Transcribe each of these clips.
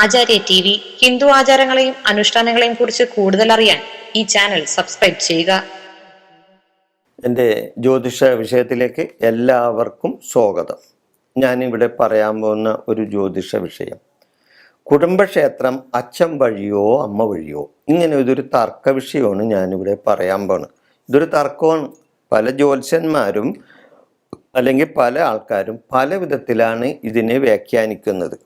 ആചാര്യ T V Hindu ആചാരങ്ങളെയും അനുഷ്ഠാനങ്ങളെയും കുറിച്ച് കൂടുതൽ അറിയാൻ ഈ ചാനൽ സബ്സ്ക്രൈബ് ചെയ്യുക. എന്റെ ജ്യോതിഷ വിഷയത്തിലേക്ക് എല്ലാവർക്കും സ്വാഗതം. ഞാനിവിടെ പറയാൻ പോകുന്ന ഒരു ജ്യോതിഷ വിഷയം. കുടുംബക്ഷേത്രം അച്ഛൻ വഴിയോ അമ്മ വഴിയോ? ഇങ്ങനെ ഇതൊരു തർക്ക വിഷയമാണ് ഞാനിവിടെ പറയാൻ പോണത് ഇതൊരു തർക്കമാണ്. പല ജ്യോത്സ്യന്മാരും അല്ലെങ്കിൽ പല ആൾക്കാരും പല വിധത്തിലാണ് ഇതിനെ വ്യാഖ്യാനിക്കുന്നത്.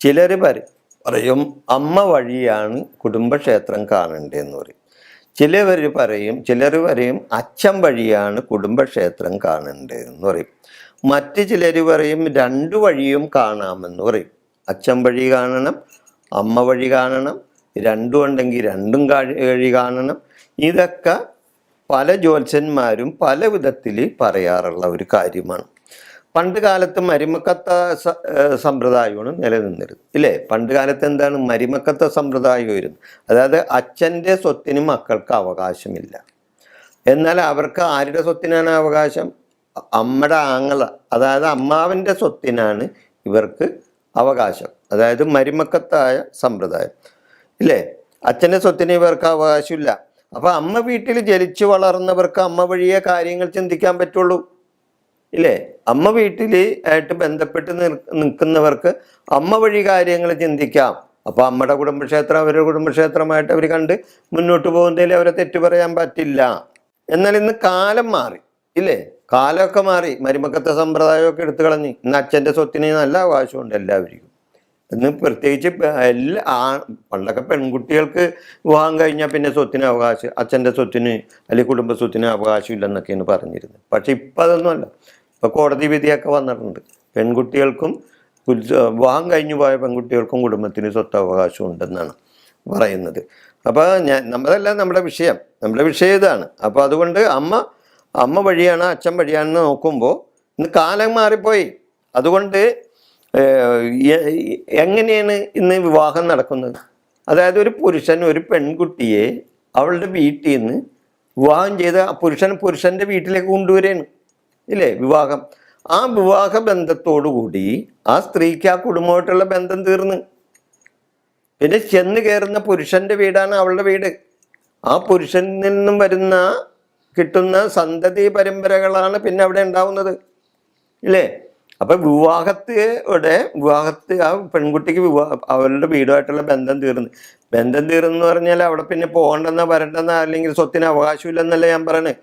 ചിലർ പറയും അമ്മ വഴിയാണ് കുടുംബക്ഷേത്രം കാണേണ്ടതെന്ന് പറയും. ചിലവർ പറയും ചിലർ പറയും അച്ഛൻ വഴിയാണ് കുടുംബക്ഷേത്രം കാണേണ്ടതെന്ന് പറയും. മറ്റ് ചിലർ പറയും രണ്ടു വഴിയും കാണാമെന്ന് പറയും. അച്ഛൻ വഴി കാണണം അമ്മ വഴി കാണണം രണ്ടും ഉണ്ടെങ്കിൽ രണ്ടും വഴി കാണണം. ഇതൊക്കെ പല ജ്യോത്സ്യന്മാരും പല വിധത്തിൽ പറയാറുള്ള ഒരു കാര്യമാണ്. പണ്ട് കാലത്ത് മരിമക്കത്ത സമ്പ്രദായമാണ് നിലനിന്നിരുന്നത്. ഇല്ലേ? പണ്ട് കാലത്ത് എന്താണ്? മരിമക്കത്ത സമ്പ്രദായമായിരുന്നു. അതായത് അച്ഛന്റെ സ്വത്തിന് മക്കൾക്ക് അവകാശമില്ല. എന്നാൽ അവർക്ക് ആരുടെ സ്വത്തിനാണ് അവകാശം? അമ്മയുടെ ആങ്ങള അതായത് അമ്മാവന്റെ സ്വത്തിനാണ് ഇവർക്ക് അവകാശം. അതായത് മരിമക്കത്തായ സമ്പ്രദായം. ഇല്ലേ? അച്ഛന്റെ സ്വത്തിന് ഇവർക്ക് അവകാശമില്ല. അപ്പോൾ അമ്മ വീട്ടിൽ ജനിച്ചു വളർന്നവർക്ക് അമ്മ വഴിയേ കാര്യങ്ങൾ ചിന്തിക്കാൻ പറ്റുള്ളൂ. ഇല്ലേ? അമ്മ വീട്ടിൽ ആയിട്ട് ബന്ധപ്പെട്ട് നിൽക്കുന്നവർക്ക് അമ്മ വഴി കാര്യങ്ങൾ ചിന്തിക്കാം. അപ്പൊ അമ്മയുടെ കുടുംബക്ഷേത്രം അവരുടെ കുടുംബക്ഷേത്രമായിട്ട് അവർ കണ്ട് മുന്നോട്ട് പോകുന്നതിൽ അവരെ തെറ്റു പറയാൻ പറ്റില്ല. എന്നാൽ ഇന്ന് കാലം മാറി ഇല്ലേ? കാലമൊക്കെ മാറി. മരുമക്കത്തെ സമ്പ്രദായമൊക്കെ എടുത്തു കളഞ്ഞ്. ഇന്ന് അച്ഛന്റെ സ്വത്തിന് നല്ല അവകാശമുണ്ട് എല്ലാവർക്കും. ഇന്ന് പ്രത്യേകിച്ച് എല്ലാ ആ പണ്ടൊക്കെ പെൺകുട്ടികൾക്ക് വിവാഹം കഴിഞ്ഞാൽ പിന്നെ സ്വത്തിന് അവകാശം അച്ഛന്റെ സ്വത്തിന് അല്ലെങ്കിൽ കുടുംബ സ്വത്തിന് അവകാശം ഇല്ലെന്നൊക്കെയാണ് പറഞ്ഞിരുന്നത്. പക്ഷെ ഇപ്പം അതൊന്നുമല്ല ഇപ്പം കോടതി വിധിയൊക്കെ വന്നിട്ടുണ്ട്. പെൺകുട്ടികൾക്കും വിവാഹം കഴിഞ്ഞു പോയ പെൺകുട്ടികൾക്കും കുടുംബത്തിന് സ്വത്തവകാശം ഉണ്ടെന്നാണ് പറയുന്നത്. അപ്പോൾ ഞാൻ നമ്മളല്ല നമ്മുടെ വിഷയം നമ്മുടെ വിഷയം ഇതാണ്. അപ്പോൾ അതുകൊണ്ട് അമ്മ അമ്മ വഴിയാണ് അച്ഛൻ വഴിയാണെന്ന് നോക്കുമ്പോൾ ഇന്ന് കാലം മാറിപ്പോയി. അതുകൊണ്ട് എങ്ങനെയാണ് ഇന്ന് വിവാഹം നടക്കുന്നത്? അതായത് ഒരു പുരുഷൻ ഒരു പെൺകുട്ടിയെ അവളുടെ വീട്ടിൽ നിന്ന് വിവാഹം ചെയ്ത് ആ പുരുഷൻ പുരുഷന്റെ വീട്ടിലേക്ക് കൊണ്ടുവരികയാണ്. ഇല്ലേ? വിവാഹം. ആ വിവാഹ ബന്ധത്തോടു കൂടി ആ സ്ത്രീക്ക് ആ കുടുംബമായിട്ടുള്ള ബന്ധം തീർന്ന്. പിന്നെ ചെന്ന് കയറുന്ന പുരുഷന്റെ വീടാണ് അവളുടെ വീട്. ആ പുരുഷനിൽ നിന്നും വരുന്ന കിട്ടുന്ന സന്തതി പരമ്പരകളാണ് പിന്നെ അവിടെ ഉണ്ടാവുന്നത്. ഇല്ലേ? അപ്പൊ വിവാഹത്തിയുടെ വിവാഹത്ത് ആ പെൺകുട്ടിക്ക് വിവാഹ അവളുടെ വീടുമായിട്ടുള്ള ബന്ധം തീർന്നു. ബന്ധം തീർന്നു പറഞ്ഞാൽ അവിടെ പിന്നെ പോകണ്ടെന്നോ വരണ്ടെന്നോ അല്ലെങ്കിൽ സ്വത്തിന് അവകാശമില്ലെന്നല്ല ഞാൻ പറയണേ.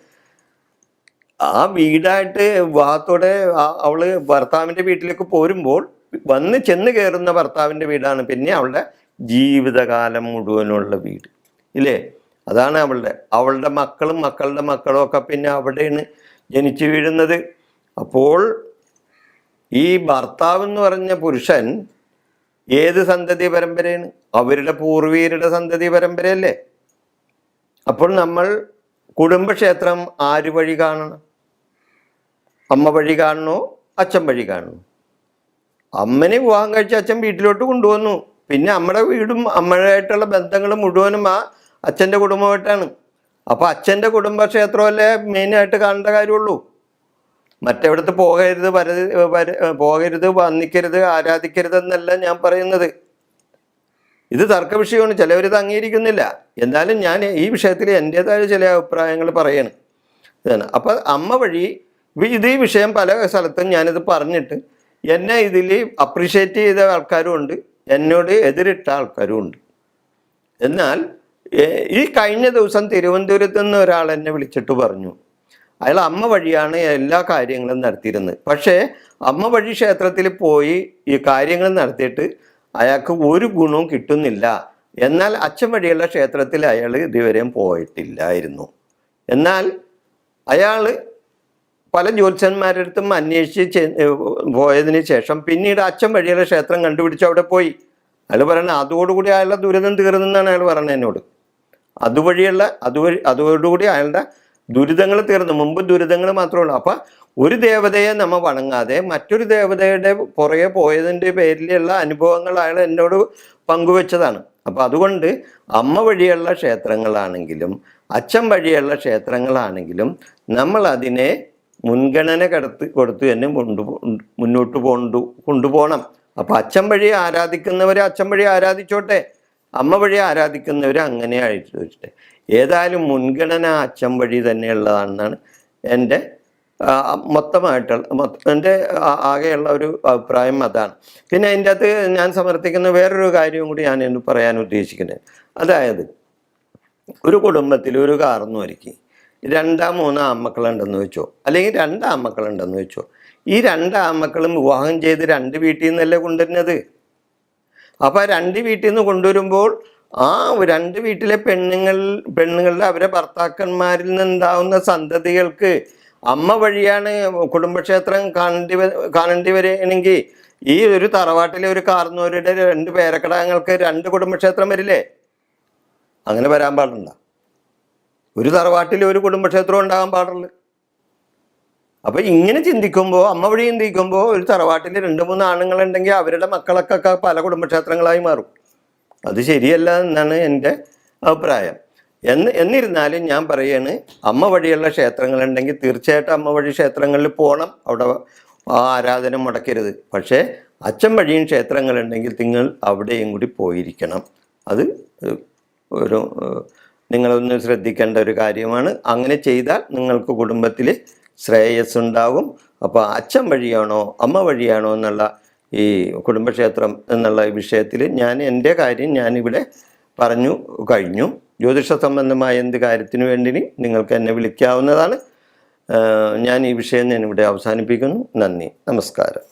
ആ വീടായിട്ട് വാത്തോടെ അവൾ ഭർത്താവിന്റെ വീട്ടിലേക്ക് പോരുമ്പോൾ വന്ന് ചെന്ന് കയറുന്ന ഭർത്താവിന്റെ വീടാണ് പിന്നെ അവളുടെ ജീവിതകാലം മുഴുവനുള്ള വീട്. ഇല്ലേ? അതാണ് അവളുടെ. അവളുടെ മക്കളും മക്കളുടെ മക്കളും ഒക്കെ പിന്നെ അവിടെയാണ് ജനിച്ചു വീഴുന്നത്. അപ്പോൾ ഈ ഭർത്താവ് എന്ന് പറഞ്ഞ പുരുഷൻ ഏത് സന്തതി പരമ്പരയാണ്? അവരുടെ പൂർവീകരുടെ സന്തതി പരമ്പരയല്ലേ? അപ്പോൾ നമ്മൾ കുടുംബക്ഷേത്രം ആര് വഴി കാണണം? അമ്മ വഴി കാണണോ? അച്ഛൻ വഴി കാണണോ? അമ്മനെ വിവാഹം കഴിച്ച അച്ഛൻ വീട്ടിലോട്ട് കൊണ്ടുവന്നു. പിന്നെ അമ്മയുടെ വീടും അമ്മയായിട്ടുള്ള ബന്ധങ്ങൾ മുഴുവനും ആ അച്ഛന്റെ കുടുംബമായിട്ടാണ്. അപ്പോൾ അച്ഛന്റെ കുടുംബക്ഷേത്രമല്ലേ മെയിനായിട്ട് കാണേണ്ട കാര്യമുള്ളൂ. മറ്റെവിടത്ത് പോകരുത് വര വര പോകരുത് വന്നിക്കരുത് ആരാധിക്കരുതെന്നല്ല ഞാൻ പറയുന്നത്. ഇത് തർക്ക വിഷയമാണ് ചിലവർ ഇത് അംഗീകരിക്കുന്നില്ല. എന്നാലും ഞാൻ ഈ വിഷയത്തിൽ എന്റെതായ ചില അഭിപ്രായങ്ങൾ പറയാണ്. ഇതാണ്. അപ്പം അമ്മ വഴി ഇത് ഈ വിഷയം പല സ്ഥലത്തും ഞാനിത് പറഞ്ഞിട്ട് എന്നെ ഇതിൽ അപ്രീഷിയേറ്റ് ചെയ്ത ആൾക്കാരും ഉണ്ട് എന്നോട് എതിരിട്ട ആൾക്കാരും ഉണ്ട്. എന്നാൽ ഈ കഴിഞ്ഞ ദിവസം തിരുവനന്തപുരത്ത് നിന്ന് ഒരാൾ എന്നെ വിളിച്ചിട്ട് പറഞ്ഞു. അയാൾ അമ്മ വഴിയാണ് എല്ലാ കാര്യങ്ങളും നടത്തിയിരുന്നത്. പക്ഷേ അമ്മ വഴി ക്ഷേത്രത്തിൽ പോയി ഈ കാര്യങ്ങൾ നടത്തിയിട്ട് അയാൾക്ക് ഒരു ഗുണവും കിട്ടുന്നില്ല. എന്നാൽ അച്ഛൻ വഴിയുള്ള ക്ഷേത്രത്തിൽ അയാൾ ഇതുവരെയും പോയിട്ടില്ലായിരുന്നു. എന്നാൽ അയാൾ പല ജ്യോത്സ്യന്മാരുടെ അടുത്തും അന്വേഷിച്ച് പോയതിന് ശേഷം പിന്നീട് അച്ഛൻ വഴിയുള്ള ക്ഷേത്രം കണ്ടുപിടിച്ച് അവിടെ പോയി. അയാൾ പറയുന്നത് അതോടുകൂടി അയാളുടെ ദുരിതം തീർന്നെന്നാണ് അയാൾ പറഞ്ഞത് എന്നോട്. അതുവഴിയുള്ള അതുവഴി അതോടുകൂടി അയാളുടെ ദുരിതങ്ങൾ തീർന്നു. മുമ്പ് ദുരിതങ്ങൾ മാത്രമേ ഉള്ളൂ. അപ്പം ഒരു ദേവതയെ നമ്മ വണങ്ങാതെ മറ്റൊരു ദേവതയുടെ പുറകെ പോയതിന്റെ പേരിലുള്ള അനുഭവങ്ങൾ അയാൾ എന്നോട് പങ്കുവെച്ചതാണ്. അപ്പം അതുകൊണ്ട് അമ്മ വഴിയുള്ള ക്ഷേത്രങ്ങളാണെങ്കിലും അച്ഛൻ വഴിയുള്ള ക്ഷേത്രങ്ങളാണെങ്കിലും നമ്മൾ അതിനെ മുൻഗണന കടത്ത് കൊടുത്ത് തന്നെ കൊണ്ടു മുന്നോട്ട് കൊണ്ടു കൊണ്ടുപോകണം അപ്പോൾ അച്ഛൻ വഴി ആരാധിക്കുന്നവർ അച്ഛൻ വഴി ആരാധിച്ചോട്ടെ? അമ്മ വഴി ആരാധിക്കുന്നവർ അങ്ങനെ ആയിട്ട്. ഏതായാലും മുൻഗണന അച്ഛൻ വഴി തന്നെയുള്ളതാണെന്നാണ് എന്റെ ആ, മൊത്തമായിട്ടുള്ള മൊത്ത- എന്റെ ആകെയുള്ള ഒരു അഭിപ്രായം അതാണ്. പിന്നെ അതിന്റെ അകത്ത് ഞാൻ സമർത്ഥിക്കുന്ന വേറൊരു കാര്യവും കൂടി ഞാൻ ഇന്ന് പറയാൻ ഉദ്ദേശിക്കുന്നത്. അതായത് ഒരു കുടുംബത്തിൽ ഒരു കാർന്നു ഒരുക്കി. രണ്ടാം മൂന്നോ അമ്മക്കളുണ്ടെന്ന് വെച്ചോ അല്ലെങ്കിൽ രണ്ട് അമ്മക്കളുണ്ടെന്ന് വെച്ചോ ഈ രണ്ട് അമ്മക്കളും വിവാഹം ചെയ്ത് രണ്ട് വീട്ടിൽ നിന്നല്ലേ കൊണ്ടുവരുന്നത്? അപ്പോൾ രണ്ട് വീട്ടിൽ നിന്ന് കൊണ്ടുവരുമ്പോൾ ആ രണ്ട് വീട്ടിലെ പെണ്ണുങ്ങൾ പെണ്ണുങ്ങളുടെ അവരെ ഭർത്താക്കന്മാരിൽ നിന്നുണ്ടാവുന്ന സന്തതികൾക്ക് അമ്മ വഴിയാണ് കുടുംബക്ഷേത്രം കാണേണ്ടി കാണേണ്ടി വരികയാണെങ്കിൽ ഈ ഒരു തറവാട്ടിലെ ഒരു കാർന്നൂരുടെ രണ്ട് പേരക്കടകങ്ങൾക്ക് രണ്ട് കുടുംബക്ഷേത്രം വരില്ലേ? അങ്ങനെ വരാൻ പാടില്ല. ഒരു തറവാട്ടിൽ ഒരു കുടുംബക്ഷേത്രം ഉണ്ടാകാൻ പാടുള്ളൂ. അപ്പൊ ഇങ്ങനെ ചിന്തിക്കുമ്പോൾ അമ്മ വഴി ചിന്തിക്കുമ്പോൾ ഒരു തറവാട്ടിൽ രണ്ട് മൂന്ന് ആണുങ്ങൾ ഉണ്ടെങ്കിൽ അവരുടെ മക്കളൊക്കെ പല കുടുംബക്ഷേത്രങ്ങളായി മാറും. അത് ശരിയല്ല എന്നാണ് എന്റെ അഭിപ്രായം. എന്ന് എന്നിരുന്നാലും ഞാൻ പറയാണ് അമ്മ വഴിയുള്ള ക്ഷേത്രങ്ങളുണ്ടെങ്കിൽ തീർച്ചയായിട്ടും അമ്മ വഴി ക്ഷേത്രങ്ങളിൽ പോകണം അവിടെ ആ ആരാധന മുടക്കരുത്. പക്ഷേ അച്ഛൻ വഴിയും ക്ഷേത്രങ്ങളുണ്ടെങ്കിൽ നിങ്ങൾ അവിടെയും കൂടി പോയിരിക്കണം. അത് ഒരു നിങ്ങളൊന്ന് ശ്രദ്ധിക്കേണ്ട ഒരു കാര്യമാണ്. അങ്ങനെ ചെയ്താൽ നിങ്ങൾക്ക് കുടുംബത്തിൽ ശ്രേയസ് ഉണ്ടാകും അപ്പോൾ അച്ഛൻ വഴിയാണോ അമ്മ വഴിയാണോ എന്നുള്ള ഈ കുടുംബക്ഷേത്രം എന്നുള്ള വിഷയത്തിൽ ഞാൻ എന്റെ കാര്യം ഞാനിവിടെ പറഞ്ഞു കഴിഞ്ഞു. ജ്യോതിഷ സംബന്ധമായ എന്ത് കാര്യത്തിന് വേണ്ടി നിങ്ങൾക്ക് എന്നെ വിളിക്കാവുന്നതാണ്. ഞാൻ ഈ വിഷയം ഞാൻ ഇവിടെ അവസാനിപ്പിക്കുന്നു. നന്ദി. നമസ്കാരം.